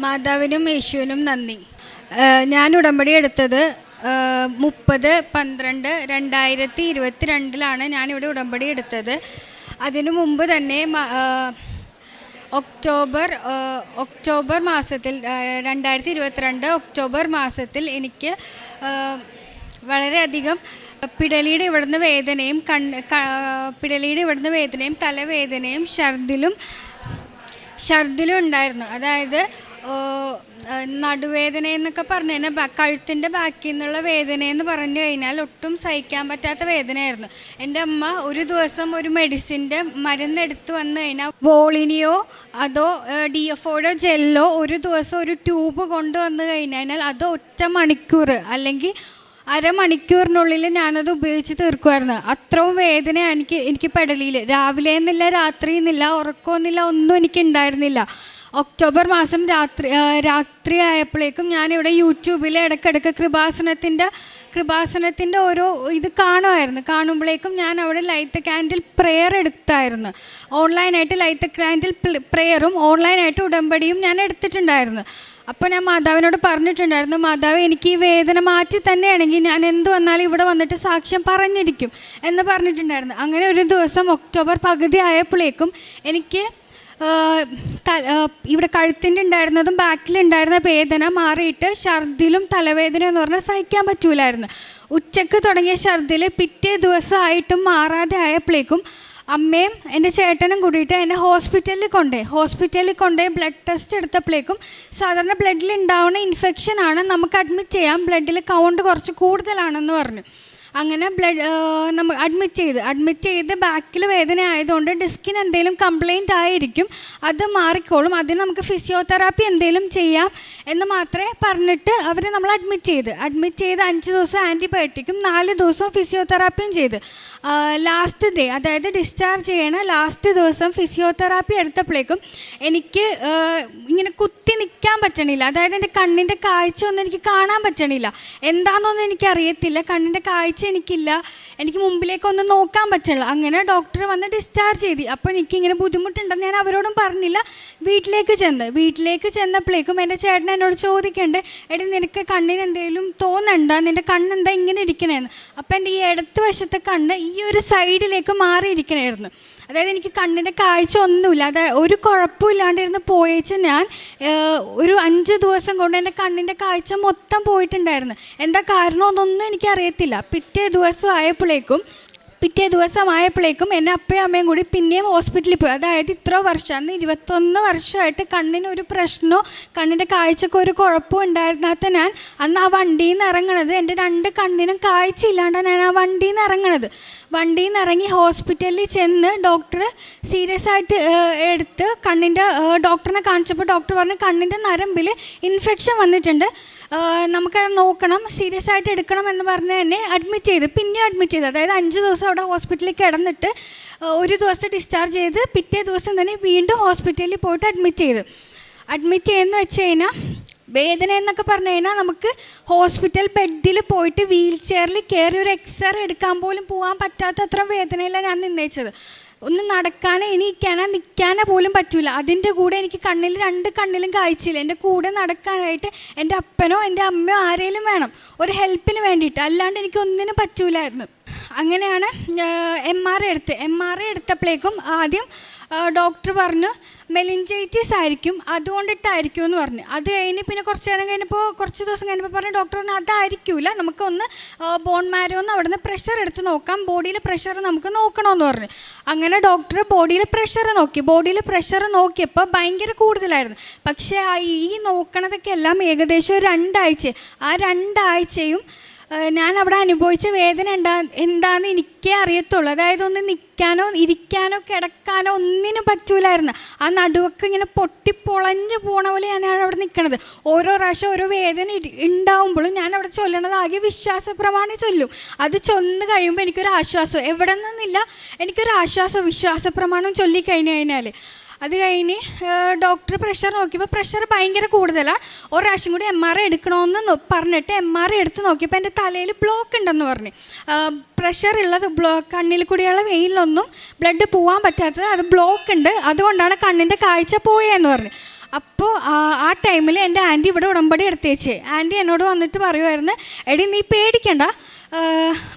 മാതാവിനും യേശുവിനും നന്ദി. ഞാൻ ഉടമ്പടി എടുത്തത് മുപ്പത് പന്ത്രണ്ട് രണ്ടായിരത്തി ഇരുപത്തി രണ്ടിലാണ് ഞാനിവിടെ ഉടമ്പടി എടുത്തത്. അതിനു മുമ്പ് തന്നെ ഒക്ടോബർ ഒക്ടോബർ മാസത്തിൽ രണ്ടായിരത്തി ഇരുപത്തിരണ്ട് ഒക്ടോബർ മാസത്തിൽ എനിക്ക് വളരെയധികം പിടലിയുടെ ഇവിടുന്ന് വേദനയും കണ്ണ് ക- പിടലിയുടെ ഇവിടുന്ന് വേദനയും തലവേദനയും ഛർദിലും ഛർദിലും ഉണ്ടായിരുന്നു. അതായത് നടുവേദന എന്നൊക്കെ പറഞ്ഞു കഴിഞ്ഞാൽ കഴുത്തിന്റെ ബാക്കിൽ നിന്നുള്ള വേദന എന്ന് പറഞ്ഞു കഴിഞ്ഞാൽ ഒട്ടും സഹിക്കാൻ പറ്റാത്ത വേദനയായിരുന്നു. എന്റെ അമ്മ ഒരു ദിവസം ഒരു മെഡിസിന്റെ മരുന്ന് എടുത്തു വന്നു കഴിഞ്ഞാൽ വോളിനിയോ അതോ ഡി എഫോയുടെ ജെല്ലോ ഒരു ദിവസം ഒരു ട്യൂബ് കൊണ്ടുവന്നു കഴിഞ്ഞാൽ അത് ഒറ്റ മണിക്കൂർ അല്ലെങ്കിൽ അരമണിക്കൂറിനുള്ളിൽ ഞാനത് ഉപയോഗിച്ച് തീർക്കുമായിരുന്നു. അത്രയും വേദന എനിക്ക് എനിക്ക് പെടലിയിൽ രാവിലെ എന്നില്ല രാത്രി എന്നില്ല ഉറക്കമൊന്നുമില്ല ഒന്നും എനിക്ക് ഉണ്ടായിരുന്നില്ല ഒക്ടോബർ മാസം രാത്രി രാത്രി ആയപ്പോഴേക്കും ഞാനിവിടെ യൂട്യൂബിൽ ഇടയ്ക്കിടയ്ക്ക് കൃപാസനത്തിന്റെ കൃപാസനത്തിന്റെ ഓരോ ഇത് കാണുമായിരുന്നു. കാണുമ്പോഴേക്കും ഞാൻ അവിടെ ലൈറ്റ് ക്യാൻഡിൽ പ്രെയർ എടുത്തായിരുന്നു. ഓൺലൈനായിട്ട് ലൈറ്റ് ക്യാൻഡിൽ പ്രെയറും ഓൺലൈനായിട്ട് ഉടമ്പടിയും ഞാൻ എടുത്തിട്ടുണ്ടായിരുന്നു. അപ്പോൾ ഞാൻ മാതാവിനോട് പറഞ്ഞിട്ടുണ്ടായിരുന്നു മാതാവ് എനിക്ക് ഈ വേദന മാറ്റി തന്നെയാണെങ്കിൽ ഞാൻ എന്ത് വന്നാലും ഇവിടെ വന്നിട്ട് സാക്ഷ്യം പറഞ്ഞിരിക്കും എന്ന് പറഞ്ഞിട്ടുണ്ടായിരുന്നു. അങ്ങനെ ഒരു ദിവസം ഒക്ടോബർ പകുതി ആയപ്പോഴേക്കും എനിക്ക് ഇവിടെ കഴുത്തിന്റെ ഉണ്ടായിരുന്നതും ബാക്കിലുണ്ടായിരുന്ന വേദന മാറിയിട്ട് ഛർദിലും തലവേദന എന്ന് പറഞ്ഞാൽ സഹിക്കാൻ പറ്റൂലായിരുന്നു. ഉച്ചയ്ക്ക് തുടങ്ങിയ ഛർദിൽ പിറ്റേ ദിവസമായിട്ടും മാറാതെ ആയപ്പോഴേക്കും അമ്മയും എന്റെ ചേട്ടനും കൂടിയിട്ട് എന്നെ ഹോസ്പിറ്റലിൽ കൊണ്ടുപോയി ഹോസ്പിറ്റലിൽ കൊണ്ടുപോയി ബ്ലഡ് ടെസ്റ്റ് എടുത്തപ്പോഴേക്കും സാധാരണ ബ്ലഡിൽ ഉണ്ടാവുന്ന ഇൻഫെക്ഷനാണ് നമുക്ക് അഡ്മിറ്റ് ചെയ്യാം ബ്ലഡിൽ കൗണ്ട് കുറച്ച് കൂടുതലാണെന്ന് പറഞ്ഞു. അങ്ങനെ ബ്ലഡ് നമ്മൾ അഡ്മിറ്റ് ചെയ്ത് അഡ്മിറ്റ് ചെയ്ത് ബാക്കിൽ വേദന ആയതുകൊണ്ട് ഡിസ്കിന് എന്തെങ്കിലും കംപ്ലയിന്റ് ആയിരിക്കും. അത് മാറിക്കോളും. അതിന് നമുക്ക് ഫിസിയോതെറാപ്പി എന്തെങ്കിലും ചെയ്യാം എന്ന് മാത്രമേ പറഞ്ഞിട്ട് അവർ നമ്മൾ അഡ്മിറ്റ് ചെയ്ത്. അഡ്മിറ്റ് ചെയ്ത് അഞ്ച് ദിവസം ആന്റിബയോട്ടിക്കും നാല് ദിവസം ഫിസിയോതെറാപ്പിയും ചെയ്ത്. ലാസ്റ്റ് ഡേ അതായത് ഡിസ്ചാർജ് ചെയ്യണ ലാസ്റ്റ് ദിവസം ഫിസിയോതെറാപ്പി എടുത്തപ്പോഴേക്കും എനിക്ക് ഇങ്ങനെ കുത്തി നിൽക്കാൻ പറ്റണില്ല. അതായത് എന്റെ കണ്ണിന്റെ കാഴ്ച ഒന്നും എനിക്ക് കാണാൻ പറ്റണില്ല. എന്താണെന്നൊന്നും എനിക്കറിയത്തില്ല. കണ്ണിന്റെ കാഴ്ച എനിക്കില്ല. എനിക്ക് മുമ്പിലേക്കൊന്നും നോക്കാൻ പറ്റില്ല അങ്ങനെ ഡോക്ടർ വന്ന് ഡിസ്ചാർജ് ചെയ്തു. അപ്പോൾ എനിക്കിങ്ങനെ ബുദ്ധിമുട്ടുണ്ടെന്ന് ഞാൻ അവരോടും പറഞ്ഞില്ല. വീട്ടിലേക്ക് ചെന്ന്. വീട്ടിലേക്ക് ചെന്നപ്പോഴേക്കും എന്റെ ചേട്ടൻ എന്നോട് ചോദിക്കേണ്ട എടി നിനക്ക് കണ്ണിന് എന്തെങ്കിലും തോന്നണ്ടോ നിന്റെ കണ്ണെന്താ ഇങ്ങനെ ഇരിക്കണേന്ന്? അപ്പോൾ എന്റെ ഈ ഇടത്ത് വശത്തെ കണ്ണ് ഈ ഒരു സൈഡിലേക്ക് മാറിയിരിക്കണായിരുന്നു. അതായത് എനിക്ക് കണ്ണിന്റെ കാഴ്ച ഒന്നുമില്ല. അതായത് ഒരു കുഴപ്പമില്ലാണ്ടിരുന്ന് പോയേച്ച് ഞാൻ ഒരു അഞ്ച് ദിവസം കൊണ്ട് എന്റെ കണ്ണിന്റെ കാഴ്ച മൊത്തം പോയിട്ടുണ്ടായിരുന്നു. എന്താ കാരണം എന്നൊന്നും എനിക്കറിയത്തില്ല. പിറ്റേ ദിവസം ആയപ്പോഴേക്കും പിറ്റേ ദിവസം ആയപ്പോഴേക്കും എന്നെ അപ്പയും അമ്മയും കൂടി പിന്നെയും ഹോസ്പിറ്റലിൽ പോയി. അതായത് ഇത്ര വർഷം അന്ന് ഇരുപത്തൊന്ന് വർഷമായിട്ട് കണ്ണിന് ഒരു പ്രശ്നമോ കണ്ണിന്റെ കാഴ്ചക്ക് ഒരു കുഴപ്പവും ഉണ്ടായിരുന്നാത്ത ഞാൻ അന്ന് ആ വണ്ടിയിൽ നിന്ന് ഇറങ്ങണത് എന്റെ രണ്ട് കണ്ണിനും കാഴ്ച ഇല്ലാണ്ടാണ് ഞാൻ ആ വണ്ടിയിൽ നിന്ന് ഇറങ്ങണത്. വണ്ടിയിൽ നിന്ന് ഇറങ്ങി ഹോസ്പിറ്റലിൽ ചെന്ന് ഡോക്ടർ സീരിയസ് ആയിട്ട് എടുത്ത് കണ്ണിന്റെ ഡോക്ടറിനെ കാണിച്ചപ്പോൾ ഡോക്ടർ പറഞ്ഞു കണ്ണിന്റെ നരമ്പിൽ ഇൻഫെക്ഷൻ വന്നിട്ടുണ്ട്. ഏഹ്, നമുക്കത് നോക്കണം സീരിയസ് ആയിട്ട് എടുക്കണം എന്ന് പറഞ്ഞ് തന്നെ അഡ്മിറ്റ് ചെയ്ത് പിന്നെ അഡ്മിറ്റ് ചെയ്ത് അതായത് അഞ്ച് ദിവസം അവിടെ ഹോസ്പിറ്റലിൽ കിടന്നിട്ട് ഒരു ദിവസം ഡിസ്ചാർജ് ചെയ്ത് പിറ്റേ ദിവസം തന്നെ വീണ്ടും ഹോസ്പിറ്റലിൽ പോയിട്ട് അഡ്മിറ്റ് ചെയ്ത്. അഡ്മിറ്റ് ചെയ്യുന്ന വെച്ച് കഴിഞ്ഞാൽ വേദന എന്നൊക്കെ പറഞ്ഞു കഴിഞ്ഞാൽ നമുക്ക് ഹോസ്പിറ്റൽ ബെഡിൽ പോയിട്ട് വീൽ ചെയറിൽ കയറി ഒരു എക്സ്റേ എടുക്കാൻ പോലും പോകാൻ പറ്റാത്ത അത്ര വേദനയിലാണ് ഞാൻ നിന്നയിച്ചത് ഒന്ന് നടക്കാനോ എണീക്കാനോ നിൽക്കാനോ പോലും പറ്റൂല. അതിന്റെ കൂടെ എനിക്ക് കണ്ണിൽ രണ്ട് കണ്ണിലും കാഴ്ചയില്ല. എന്റെ കൂടെ നടക്കാനായിട്ട് എന്റെ അപ്പനോ എന്റെ അമ്മയോ ആരെങ്കിലും വേണം. ഒരു ഹെൽപ്പിന് വേണ്ടിയിട്ട്. അല്ലാണ്ട് എനിക്ക് ഒന്നിനും പറ്റൂലായിരുന്നു. അങ്ങനെയാണ് എം ആർ എടുത്ത്. എം ആർ എടുത്തപ്പോഴേക്കും ആദ്യം ഡോക്ടർ പറഞ്ഞു മെലിഞ്ചൈറ്റിസ് ആയിരിക്കും അതുകൊണ്ടിട്ടായിരിക്കും എന്ന് പറഞ്ഞു. അത് കഴിഞ്ഞ് പിന്നെ കുറച്ച് നേരം കഴിഞ്ഞപ്പോൾ കുറച്ച് ദിവസം കഴിഞ്ഞപ്പോൾ പറഞ്ഞു ഡോക്ടർ പറഞ്ഞു അതായിരിക്കില്ല നമുക്കൊന്ന് ബോൺ മാരോ ഒന്ന് അവിടെ നിന്ന് പ്രഷർ എടുത്ത് നോക്കാം ബോഡിയിലെ പ്രഷർ നമുക്ക് നോക്കണമെന്ന് പറഞ്ഞു. അങ്ങനെ ഡോക്ടർ ബോഡിയിൽ പ്രഷർ നോക്കി. ബോഡിയിൽ പ്രഷർ നോക്കിയപ്പോൾ ഭയങ്കര കൂടുതലായിരുന്നു. പക്ഷേ ഈ നോക്കണതൊക്കെ എല്ലാം ഏകദേശം രണ്ടാഴ്ച. ആ രണ്ടാഴ്ചയും ഞാൻ അവിടെ അനുഭവിച്ച വേദന എന്താ എന്താണെന്ന് എനിക്കേ അറിയത്തുള്ളൂ. അതായത് ഒന്ന് നിൽക്കാനോ ഇരിക്കാനോ കിടക്കാനോ ഒന്നിനും പറ്റൂലായിരുന്നു. ആ നടുവൊക്കെ ഇങ്ങനെ പൊട്ടിപ്പൊളഞ്ഞ് പോണ പോലെയാണ് ഞാൻ അവിടെ നിൽക്കണത് ഓരോ പ്രാവശ്യം ഓരോ വേദന ഉണ്ടാവുമ്പോഴും ഞാൻ അവിടെ ചൊല്ലണത് ആകെ വിശ്വാസ പ്രമാണി ചൊല്ലും. അത് ചൊന്ന് കഴിയുമ്പോൾ എനിക്കൊരു ആശ്വാസം എവിടെ നിന്നില്ല എനിക്കൊരു ആശ്വാസം വിശ്വാസപ്രമാണം പ്രമാണം ചൊല്ലിക്കഴിഞ്ഞ് കഴിഞ്ഞാൽ അത് കഴിഞ്ഞ് ഡോക്ടർ പ്രഷർ നോക്കിയപ്പോൾ പ്രഷർ ഭയങ്കര കൂടുതലാണ് ഒരു പ്രാവശ്യം കൂടി എം ആർ ഐ എടുക്കണമെന്ന് പറഞ്ഞിട്ട് എം ആർ ഐ എടുത്ത് നോക്കിയപ്പോൾ എന്റെ തലയിൽ ബ്ലോക്ക് ഉണ്ടെന്ന് പറഞ്ഞു. പ്രഷർ ഉള്ളത് ബ്ലോ കണ്ണിൽ കൂടിയുള്ള വെയിലൊന്നും ബ്ലഡ് പോകാൻ പറ്റാത്തത് അത് ബ്ലോക്ക് ഉണ്ട്. അതുകൊണ്ടാണ് കണ്ണിന്റെ കാഴ്ച പോയെന്ന് പറഞ്ഞു. അപ്പോൾ ആ ടൈമിൽ എന്റെ ആന്റി ഇവിടെ ഉടമ്പടി എടുത്തേച്ച്. ആന്റി എന്നോട് വന്നിട്ട് പറയുമായിരുന്നു എടി നീ പേടിക്കണ്ട.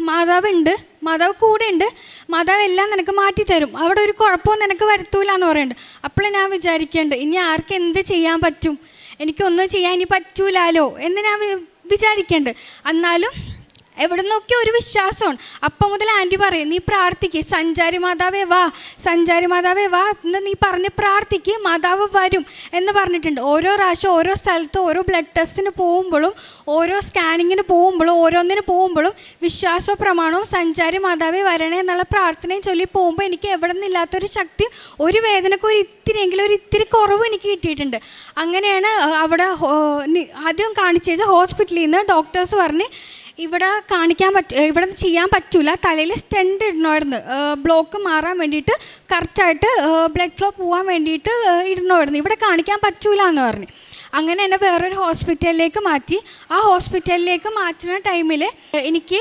മാതാവുണ്ട് മാതാവ് കൂടെ ഉണ്ട് മാതാവ് എല്ലാം നിനക്ക് മാറ്റി തരും. അവിടെ ഒരു കുഴപ്പവും നിനക്ക് വരുത്തൂല എന്ന് പറയുന്നുണ്ട്. അപ്പോൾ ഞാൻ വിചാരിക്കേണ്ട ഇനി ആർക്ക് എന്ത് ചെയ്യാൻ പറ്റും? എനിക്കൊന്നും ചെയ്യാൻ ഇനി പറ്റൂലാലോ എന്ന് ഞാൻ വിചാരിക്കേണ്ടത് വിചാരിക്കേണ്ട. എന്നാലും എവിടെ നിന്നൊക്കെ ഒരു വിശ്വാസമാണ് അപ്പം മുതൽ ആന്റി പറയും നീ പ്രാർത്ഥിക്കുക സഞ്ചാരി മാതാവേ വാ. സഞ്ചാരി മാതാവേ വാ. എന്ന് നീ പറഞ്ഞ് പ്രാർത്ഥിക്കുക മാതാവ് വരും. എന്ന് പറഞ്ഞിട്ടുണ്ട്. ഓരോ പ്രാവശ്യം ഓരോ സ്ഥലത്ത് ഓരോ ബ്ലഡ് ടെസ്റ്റിന് പോകുമ്പോഴും ഓരോ സ്കാനിങ്ങിന് പോകുമ്പോഴും ഓരോന്നിന് പോകുമ്പോഴും വിശ്വാസ പ്രമാണവും സഞ്ചാരി മാതാവേ വരണേ എന്നുള്ള പ്രാർത്ഥനയും ചൊല്ലി പോകുമ്പോൾ എനിക്ക് എവിടെ നിന്നില്ലാത്തൊരു ശക്തി ഒരു വേദനക്ക് ഒരു ഇത്തിരിയെങ്കിലും ഒരു ഇത്തിരി കുറവ് എനിക്ക് കിട്ടിയിട്ടുണ്ട്. അങ്ങനെയാണ് അവിടെ ആദ്യം കാണിച്ചത് ഹോസ്പിറ്റലിൽ നിന്ന് ഡോക്ടേഴ്സ് പറഞ്ഞ് ഇവിടെ കാണിക്കാൻ പറ്റ ഇവിടെ ചെയ്യാൻ പറ്റൂല. തലയിൽ സ്റ്റെൻഡ് ഇടണമായിരുന്നു. ബ്ലോക്ക് മാറാൻ വേണ്ടിയിട്ട് കറക്റ്റായിട്ട് ബ്ലഡ് ഫ്ലോ പോകാൻ വേണ്ടിയിട്ട് ഇടണമായിരുന്നു. ഇവിടെ കാണിക്കാൻ പറ്റൂല എന്ന് പറഞ്ഞു. അങ്ങനെ എന്നെ വേറൊരു ഹോസ്പിറ്റലിലേക്ക് മാറ്റി. ആ ഹോസ്പിറ്റലിലേക്ക് മാറ്റുന്ന ടൈമിൽ എനിക്ക്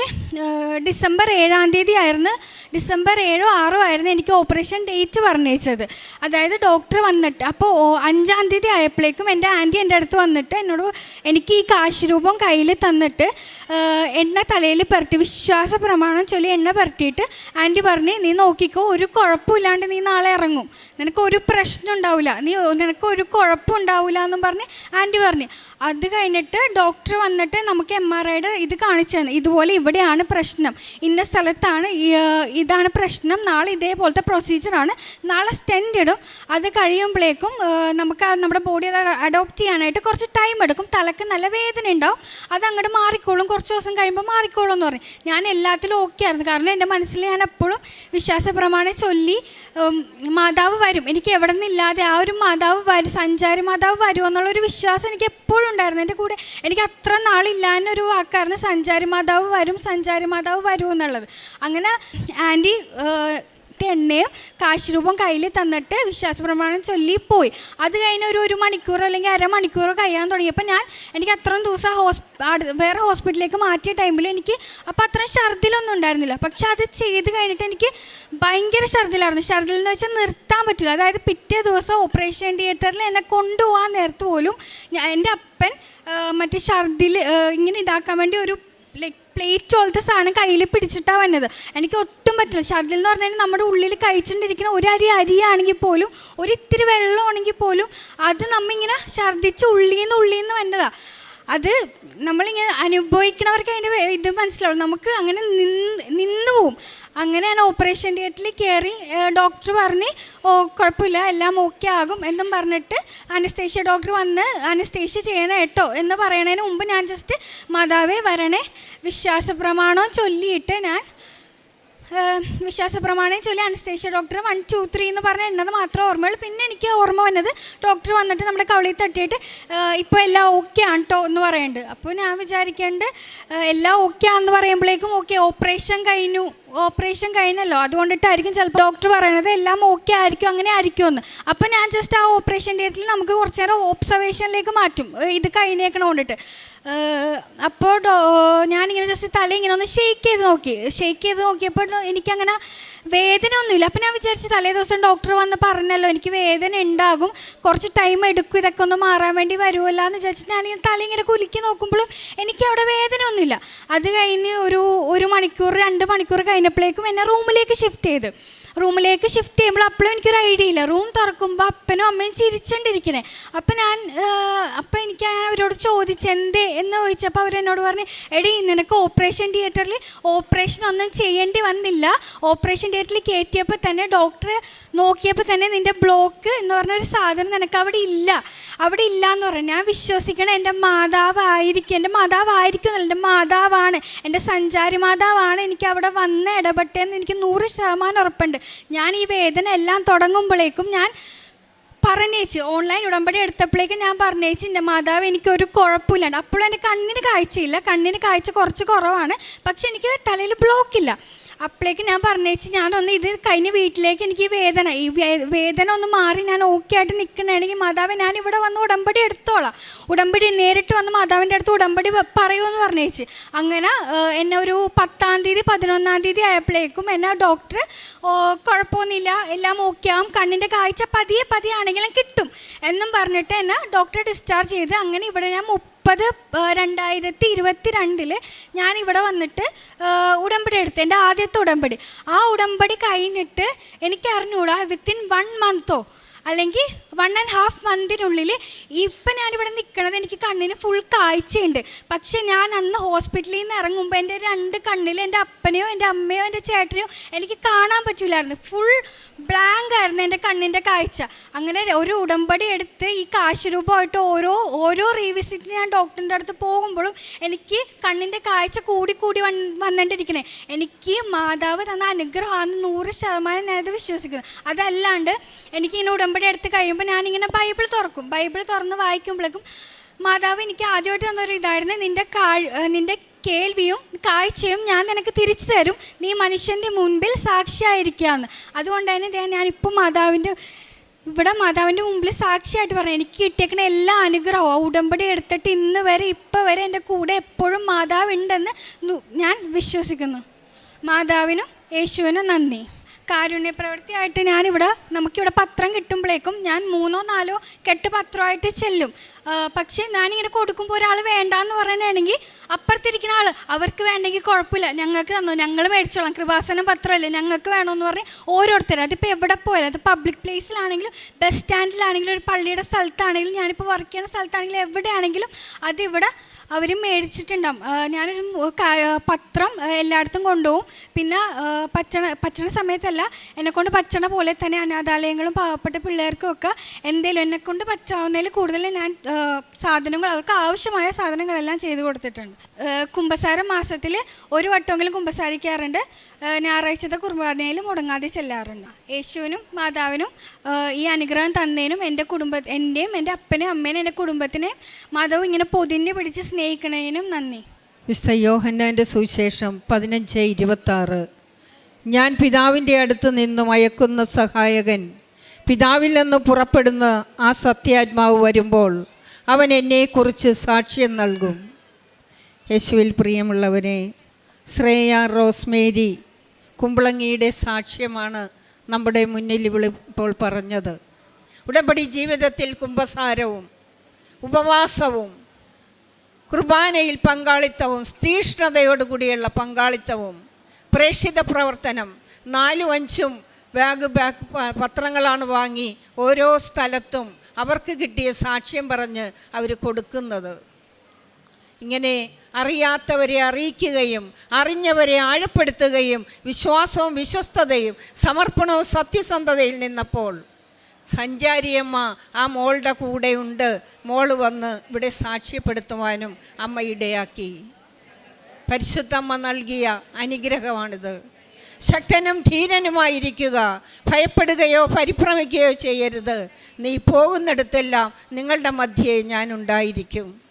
ഡിസംബർ ഏഴാം തീയതി ആയിരുന്നു ഡിസംബർ ഏഴോ ആറോ ആയിരുന്നു എനിക്ക് ഓപ്പറേഷൻ ഡേറ്റ് പറഞ്ഞേച്ചത് അതായത് ഡോക്ടർ വന്നിട്ട് അപ്പോൾ അഞ്ചാം തീയതി ആയപ്പോഴേക്കും എന്റെ ആന്റി എന്റെ അടുത്ത് വന്നിട്ട് എന്നോട് എനിക്ക് ഈ കാശ് രൂപം കയ്യിൽ തന്നിട്ട് എണ്ണ തലയിൽ പുരട്ടി വിശ്വാസ പ്രമാണം ചൊല്ലി എണ്ണ പുരട്ടിയിട്ട് ആന്റി പറഞ്ഞ് നീ നോക്കിക്കോ ഒരു കുഴപ്പമില്ലാണ്ട് നീ നാളെ ഇറങ്ങും. നിനക്ക് ഒരു പ്രശ്നം ഉണ്ടാവില്ല നീ നിനക്ക് ഒരു കുഴപ്പം ഉണ്ടാവില്ല എന്നും പറഞ്ഞ് ആന്റി പറഞ്ഞു. അത് കഴിഞ്ഞിട്ട് ഡോക്ടർ വന്നിട്ട് നമുക്ക് എം ആർ ഐയുടെ ഇത് കാണിച്ചു തന്നെ. ഇതുപോലെ ഇവിടെയാണ് പ്രശ്നം. ഇന്ന സ്ഥലത്താണ് ഈ, ഇതാണ് പ്രശ്നം. നാളെ ഇതേപോലത്തെ പ്രൊസീജിയറാണ് നാളെ സ്റ്റെൻഡ് ഇടും. അത് കഴിയുമ്പോഴേക്കും നമുക്ക് നമ്മുടെ ബോഡി അത് അഡോപ്റ്റ് ചെയ്യാനായിട്ട് കുറച്ച് ടൈം എടുക്കും. തലക്ക് നല്ല വേദന ഉണ്ടാവും. അത് അങ്ങോട്ട് മാറിക്കോളും. കുറച്ച് ദിവസം കഴിയുമ്പോൾ മാറിക്കോളും എന്ന് പറയും. ഞാൻ എല്ലാത്തിലും ഓക്കെ ആയിരുന്നു. കാരണം എന്റെ മനസ്സിൽ ഞാൻ എപ്പോഴും വിശ്വാസ പ്രമാണം ചൊല്ലി മാതാവ് വരും. എനിക്ക് എവിടെ നിന്നില്ലാതെ ആ ഒരു മാതാവ് വരും സഞ്ചാരി മാതാവ് വരും എന്നുള്ളൊരു വിശ്വാസം എനിക്ക് എപ്പോഴും ഉണ്ടായിരുന്നു. എന്റെ കൂടെ എനിക്ക് അത്ര നാളില്ലാന്നൊരു വാക്കായിരുന്നു. സഞ്ചാരി മാതാവ് വരും സഞ്ചാരി മാതാവ് വരും എന്നുള്ളത്. അങ്ങനെ ആന്റി എണ്ണയും കാശ് രൂപം കയ്യിൽ തന്നിട്ട് വിശ്വാസ പ്രമാണം ചൊല്ലി പോയി. അത് കഴിഞ്ഞ ഒരു ഒരു മണിക്കൂർ അല്ലെങ്കിൽ അരമണിക്കൂറോ കഴിയാൻ തുടങ്ങിയപ്പോൾ ഞാൻ എനിക്ക് അത്രയും ദിവസം ഹോസ് വേറെ ഹോസ്പിറ്റലിലേക്ക് മാറ്റിയ ടൈമിൽ എനിക്ക് അപ്പം അത്രയും ഛർദിലൊന്നും ഉണ്ടായിരുന്നില്ല. പക്ഷെ അത് ചെയ്ത് കഴിഞ്ഞിട്ട് എനിക്ക് ഭയങ്കര ഛർദിലായിരുന്നു ഛർദിൽ എന്ന് വെച്ചാൽ നിർത്താൻ പറ്റില്ല. അതായത് പിറ്റേ ദിവസം ഓപ്പറേഷൻ തിയേറ്ററിൽ എന്നെ കൊണ്ടുപോകാൻ നേരത്ത് പോലും ഞാൻ എന്റെ അപ്പൻ മറ്റേ ഛർദിൽ ഇങ്ങനെ ഇതാക്കാൻ വേണ്ടി ഒരു ലൈക്ക് പ്ലേറ്റ് പോലത്തെ സാധനം കയ്യിൽ പിടിച്ചിട്ടാണ് വന്നത്. എനിക്ക് ഒട്ടും പറ്റില്ല. ഛർദിൽ എന്ന് പറഞ്ഞാൽ നമ്മുടെ ഉള്ളിൽ കഴിച്ചുകൊണ്ടിരിക്കുന്ന ഒരു അരി അരിയാണെങ്കിൽ പോലും ഒരു ഇത്തിരി വെള്ളമാണെങ്കിൽ പോലും അത് നമ്മിങ്ങനെ ഛർദിച്ച് ഉള്ളിൽ നിന്ന് ഉള്ളിൽ നിന്ന് വന്നതാണ് അത് നമ്മളിങ്ങനെ അനുഭവിക്കണവർക്ക് അതിന്റെ ഇത് മനസ്സിലാവും. നമുക്ക് അങ്ങനെ നിന്ന് നിന്ന് പോവും. അങ്ങനെ ഞാൻ ഓപ്പറേഷൻ തിയേറ്ററിൽ കയറി ഡോക്ടർ പറഞ്ഞ് ഓ കുഴപ്പമില്ല എല്ലാം ഓക്കെ ആകും എന്നും പറഞ്ഞിട്ട് അനസ്തേഷ്യ ഡോക്ടർ വന്ന് അനസ്തേഷ്യ ചെയ്യണം കേട്ടോ എന്ന് പറയണതിന് മുമ്പ് ഞാൻ ജസ്റ്റ് മാതാവേ വരണേ വിശ്വാസ പ്രമാണം ചൊല്ലിയിട്ട് ഞാൻ വിശ്വാസപ്രമാണം വിശ്വാസ പ്രമാണം ചൊല്ലി anaesthesia doctor one two three എന്ന് പറഞ്ഞ എണ്ണത് മാത്രമേ ഓർമ്മയുള്ളൂ. പിന്നെ എനിക്ക് ഓർമ്മ വന്നത് ഡോക്ടർ വന്നിട്ട് നമ്മുടെ കവളിൽ തട്ടിയിട്ട് ഇപ്പോൾ എല്ലാം ഓക്കെ ആണ് കേട്ടോ എന്ന് പറയുന്നുണ്ട് അപ്പോൾ ഞാൻ വിചാരിക്കേണ്ടത് എല്ലാം ഓക്കെ ആണെന്ന് പറയുമ്പോഴേക്കും ഓക്കെ ഓപ്പറേഷൻ കഴിഞ്ഞു. ഓപ്പറേഷൻ കഴിഞ്ഞല്ലോ. അതുകൊണ്ടിട്ടായിരിക്കും ചിലപ്പോൾ ഡോക്ടർ പറയണത്. എല്ലാം ഓക്കെ ആയിരിക്കും അങ്ങനെ ആയിരിക്കും എന്ന് അപ്പോൾ ഞാൻ ജസ്റ്റ് ആ ഓപ്പറേഷൻ ഡേറ്റിൽ നമുക്ക് കുറച്ച് നേരം ഓബ്സർവേഷനിലേക്ക് മാറ്റും. ഇത് കഴിഞ്ഞേക്കണ കൊണ്ടിട്ട് അപ്പോൾ ഞാനിങ്ങനെ ജസ്റ്റ് തല ഇങ്ങനെ ഒന്ന് ഷെയ്ക്ക് ചെയ്ത് നോക്കി. ഷെയ്ക്ക് ചെയ്ത് നോക്കിയപ്പോൾ എനിക്കങ്ങനെ വേദന ഒന്നുമില്ല അപ്പം ഞാൻ വിചാരിച്ചു തലേ ദിവസം ഡോക്ടർ വന്ന് പറഞ്ഞല്ലോ എനിക്ക് വേദന ഉണ്ടാകും കുറച്ച് ടൈം എടുക്കും ഇതൊക്കെ ഒന്ന് മാറാൻ വേണ്ടി വരുമല്ലോ എന്ന് വിചാരിച്ചിട്ട് ഞാനിങ്ങനെ തല ഇങ്ങനെ കുലുക്കി നോക്കുമ്പോഴും എനിക്ക് അവിടെ വേദന ഒന്നുമില്ല അത് കഴിഞ്ഞ് ഒരു ഒരു മണിക്കൂർ രണ്ട് മണിക്കൂർ കഴിഞ്ഞപ്പോഴേക്കും എന്നെ റൂമിലേക്ക് ഷിഫ്റ്റ് ചെയ്ത്. റൂമിലേക്ക് ഷിഫ്റ്റ് ചെയ്യുമ്പോൾ അപ്പോഴും എനിക്കൊരു ഐഡിയ ഇല്ല. റൂം തുറക്കുമ്പോൾ അപ്പനും അമ്മയും ചിരിച്ചുകൊണ്ടിരിക്കണേ അപ്പം ഞാൻ അപ്പം എനിക്ക് അവരോട് ചോദിച്ചു എന്തേ? എന്ന് ചോദിച്ചപ്പോൾ അവരെന്നോട് പറഞ്ഞു എടി നിനക്ക് ഓപ്പറേഷൻ തിയേറ്ററിൽ ഓപ്പറേഷൻ ഒന്നും ചെയ്യേണ്ടി വന്നില്ല. ഓപ്പറേഷൻ തിയേറ്ററിൽ കയറ്റിയപ്പോൾ തന്നെ ഡോക്ടർ നോക്കിയപ്പോൾ തന്നെ നിന്റെ ബ്ലോക്ക് എന്ന് പറഞ്ഞ ഒരു സാധനം നിനക്ക് അവിടെ ഇല്ല. അവിടെ ഇല്ല എന്ന് പറഞ്ഞു. ഞാൻ വിശ്വസിക്കണം എന്റെ മാതാവായിരിക്കും എന്റെ മാതാവായിരിക്കും എന്നല്ല എന്റെ മാതാവാണ്. എന്റെ സഞ്ചാരി മാതാവാണ് എനിക്ക് അവിടെ വന്ന് ഇടപെട്ടതെന്ന് എനിക്ക് നൂറ് ശതമാനം ഉറപ്പുണ്ട്. ഞാൻ ഈ വേദന എല്ലാം തുടങ്ങുമ്പോഴേക്കും ഞാൻ പറഞ്ഞേച്ച്. ഓൺലൈൻ ഉടമ്പടി എടുത്തപ്പോഴേക്കും ഞാൻ പറഞ്ഞേച്ച് എന്റെ മാതാവ് എനിക്കൊരു കുഴപ്പമില്ലാണ്ട് അപ്പോഴും എന്റെ കണ്ണിന് കാഴ്ചയില്ല. കണ്ണിന് കാഴ്ച കുറച്ച് കുറവാണ്. പക്ഷെ എനിക്ക് തലയിൽ ബ്ലോക്ക് ഇല്ല. അപ്പോഴേക്ക് ഞാൻ പറഞ്ഞേച്ച് ഞാനൊന്ന് ഇത് കഴിഞ്ഞ് വീട്ടിലേക്ക് എനിക്ക് വേദന ഈ വേദന ഒന്ന് മാറി ഞാൻ ഓക്കെ ആയിട്ട് നിൽക്കണമെങ്കിൽ മാതാവ് ഞാൻ ഇവിടെ വന്ന് ഉടമ്പടി എടുത്തോളാം. ഉടമ്പടി നേരിട്ട് വന്ന് മാതാവിന്റെ അടുത്ത് ഉടമ്പടി പറയുമെന്ന് പറഞ്ഞേച്ച്. അങ്ങനെ എന്നെ ഒരു പത്താം തീയതി പതിനൊന്നാം തീയതി ആയപ്പോഴേക്കും എന്നെ ഡോക്ടർ കുഴപ്പമൊന്നുമില്ല എല്ലാം ഓക്കെ ആവും കണ്ണിന്റെ കാഴ്ച പതിയെ പതിയാണെങ്കിലും കിട്ടും എന്നും പറഞ്ഞിട്ട് എന്നെ ഡോക്ടറെ ഡിസ്ചാർജ് ചെയ്ത് അങ്ങനെ ഇവിടെ ഞാൻ മുപ്പത് രണ്ടായിരത്തി ഇരുപത്തി രണ്ടിൽ ഞാൻ ഇവിടെ വന്നിട്ട് ഉടമ്പടി എടുത്തു എന്റെ ആദ്യത്തെ ഉടമ്പടി. ആ ഉടമ്പടി കഴിഞ്ഞിട്ട് എനിക്ക് അറിഞ്ഞൂടാ വിത്തിൻ വൺ മന്തോ അല്ലെങ്കിൽ വൺ ആൻഡ് ഹാഫ് മന്തിനുള്ളിൽ ഇപ്പം ഞാനിവിടെ നിൽക്കണത് എനിക്ക് കണ്ണിന് ഫുൾ കാഴ്ചയുണ്ട്. പക്ഷേ ഞാൻ അന്ന് ഹോസ്പിറ്റലിൽ നിന്ന് ഇറങ്ങുമ്പോൾ എന്റെ രണ്ട് കണ്ണിൽ എന്റെ അപ്പനെയോ എന്റെ അമ്മയോ എന്റെ ചേട്ടനെയോ എനിക്ക് കാണാൻ പറ്റില്ലായിരുന്നു ഫുൾ ബ്ലാങ്ക് ആയിരുന്നു എന്റെ കണ്ണിന്റെ കാഴ്ച. അങ്ങനെ ഒരു ഉടമ്പടി എടുത്ത് ഈ കാശ് രൂപമായിട്ട് ഓരോ ഓരോ റീവിസിറ്റിന് ഞാൻ ഡോക്ടറിന്റെ അടുത്ത് പോകുമ്പോഴും എനിക്ക് കണ്ണിന്റെ കാഴ്ച കൂടി കൂടി വന്ന് വന്നിട്ടിരിക്കണേ എനിക്ക് മാതാവ് തന്ന അനുഗ്രഹമാണ് നൂറ് ശതമാനം ഞാനത് വിശ്വസിക്കുന്നു. അതല്ലാണ്ട് എനിക്ക് ഇങ്ങനെ ഉടമ്പടി എടുത്ത് കഴിയുമ്പോൾ ഞാനിങ്ങനെ ബൈബിൾ തുറക്കും. ബൈബിൾ തുറന്ന് വായിക്കുമ്പോഴേക്കും മാതാവ് എനിക്ക് ആദ്യമായിട്ട് തന്നൊരു ഇതായിരുന്നു നിന്റെ ഏഹ് നിന്റെ കേൾവിയും കാഴ്ചയും ഞാൻ നിനക്ക് തിരിച്ചു തരും. നീ മനുഷ്യന്റെ മുൻപിൽ സാക്ഷിയായിരിക്കാന്ന്. അതുകൊണ്ട് തന്നെ ഞാൻ ഞാനിപ്പോൾ മാതാവിന്റെ ഇവിടെ മാതാവിന്റെ മുമ്പിൽ സാക്ഷിയായിട്ട് പറഞ്ഞു. എനിക്ക് കിട്ടിയേക്കണ എല്ലാ അനുഗ്രഹവും ഉടമ്പടി എടുത്തിട്ട് ഇന്ന് വരെ ഇപ്പോൾ വരെ എന്റെ കൂടെ എപ്പോഴും മാതാവ് ഉണ്ടെന്ന് ഞാൻ വിശ്വസിക്കുന്നു. മാതാവിനും യേശുവിനും നന്ദി. കാരുണ്യ പ്രവൃത്തിയായിട്ട് ഞാനിവിടെ നമുക്കിവിടെ പത്രം കിട്ടുമ്പോഴേക്കും ഞാൻ മൂന്നോ നാലോ കെട്ട് പത്രമായിട്ട് ചെല്ലും. പക്ഷേ ഞാനിങ്ങനെ കൊടുക്കുമ്പോൾ ഒരാൾ വേണ്ടാന്ന് പറയണെങ്കിൽ അപ്പുറത്തിരിക്കുന്ന ആൾ അവർക്ക് വേണ്ടെങ്കിൽ കുഴപ്പമില്ല ഞങ്ങൾക്ക് തന്നു. ഞങ്ങൾ മേടിച്ചോളാം. കൃപാസനം പത്രമല്ലേ? ഞങ്ങൾക്ക് വേണമെന്ന് പറഞ്ഞ് ഓരോരുത്തരും. അതിപ്പോൾ എവിടെ പോയാലും അത് പബ്ലിക് പ്ലേസിലാണെങ്കിലും ബസ് സ്റ്റാൻഡിലാണെങ്കിലും ഒരു പള്ളിയുടെ സ്ഥലത്താണെങ്കിലും ഞാനിപ്പോൾ വർക്ക് ചെയ്യുന്ന സ്ഥലത്താണെങ്കിലും എവിടെയാണെങ്കിലും അതിവിടെ അവർ മേടിച്ചിട്ടുണ്ടാവും. ഞാനൊരു പത്രം എല്ലായിടത്തും കൊണ്ടുപോകും. പിന്നെ പച്ചണ പച്ചണ സമയത്തല്ല എന്നെക്കൊണ്ട് പച്ചണ പോലെ തന്നെ അനാഥാലയങ്ങളും പാവപ്പെട്ട പിള്ളേർക്കും ഒക്കെ എന്തെങ്കിലും എന്നെക്കൊണ്ട് പറ്റാവുന്നതിൽ കൂടുതൽ ഞാൻ സാധനങ്ങൾ അവർക്ക് ആവശ്യമായ സാധനങ്ങളെല്ലാം ചെയ്തു കൊടുത്തിട്ടുണ്ട്. കുമ്പസാര മാസത്തിൽ ഒരു വട്ടമെങ്കിലും കുമ്പസാരിക്കാറുണ്ട്. ഞായറാഴ്ചത്തെ കുർബാനയിൽ മുടങ്ങാതെ ചെല്ലാറുണ്ട്. യേശുവിനും മാതാവിനും ഈ അനുഗ്രഹം തന്നതിനും എന്റെ കുടുംബ എന്റെയും എന്റെ അപ്പനെയും അമ്മേനെയും എന്റെ കുടുംബത്തിനെയും മാതാവ് ഇങ്ങനെ പൊതിഞ്ഞ് പിടിച്ച് സ്നേഹിക്കണതിനും നന്ദി. വിശുദ്ധ യോഹന്നാന്റെ സുവിശേഷം പതിനഞ്ച് ഇരുപത്താറ്. ഞാൻ പിതാവിന്റെ അടുത്ത് നിന്നും അയക്കുന്ന സഹായകൻ പിതാവിൽ നിന്ന് പുറപ്പെടുന്ന ആ സത്യാത്മാവ് വരുമ്പോൾ അവൻ എന്നെക്കുറിച്ച് സാക്ഷ്യം നൽകും. യേശുവിൽ പ്രിയമുള്ളവനെ ശ്രേയ റോസ്മേരി കുമ്പളങ്ങിയുടെ സാക്ഷ്യമാണ് നമ്മുടെ മുന്നിൽ ഇപ്പോൾ പറഞ്ഞത്. ഉടമ്പടി ജീവിതത്തിൽ കുംഭസാരവും ഉപവാസവും കുർബാനയിൽ പങ്കാളിത്തവും തീഷ്ണതയോടുകൂടിയുള്ള പങ്കാളിത്തവും പ്രേക്ഷിത പ്രവർത്തനം നാലും അഞ്ചും ബാഗ് ബാഗ് പത്രങ്ങളാണ് വാങ്ങി ഓരോ സ്ഥലത്തും അവർക്ക് കിട്ടിയ സാക്ഷ്യം പറഞ്ഞ് അവർ കൊടുക്കുന്നത്. ഇങ്ങനെ അറിയാത്തവരെ അറിയിക്കുകയും അറിഞ്ഞവരെ ആഴപ്പെടുത്തുകയും വിശ്വാസവും വിശ്വസ്തതയും സമർപ്പണവും സത്യസന്ധതയിൽ നിന്നപ്പോൾ സഞ്ചാരിയമ്മ ആ മോളുടെ കൂടെയുണ്ട് മോൾ വന്ന് ഇവിടെ സാക്ഷ്യപ്പെടുത്തുവാനും അമ്മ ഇടയാക്കി. പരിശുദ്ധമ്മ നൽകിയ അനുഗ്രഹമാണിത്. ശക്തനും ധീരനുമായിരിക്കുക. ഭയപ്പെടുകയോ പരിഭ്രമിക്കുകയോ ചെയ്യരുത്. നീ പോകുന്നിടത്തെല്ലാം നിങ്ങളുടെ മധ്യേ ഞാൻ ഉണ്ടായിരിക്കും.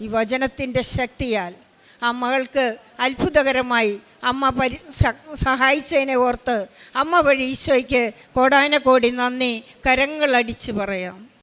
ഈ വചനത്തിന്റെ ശക്തിയാൽ ആ മകൾക്ക് അത്ഭുതകരമായി അമ്മ പരി സഹായിച്ചതിനെ ഓർത്ത് അമ്മ വഴി ഈശോയ്ക്ക് കോടാനക്കോടി നന്ദി കരങ്ങളടിച്ച് പറയാം.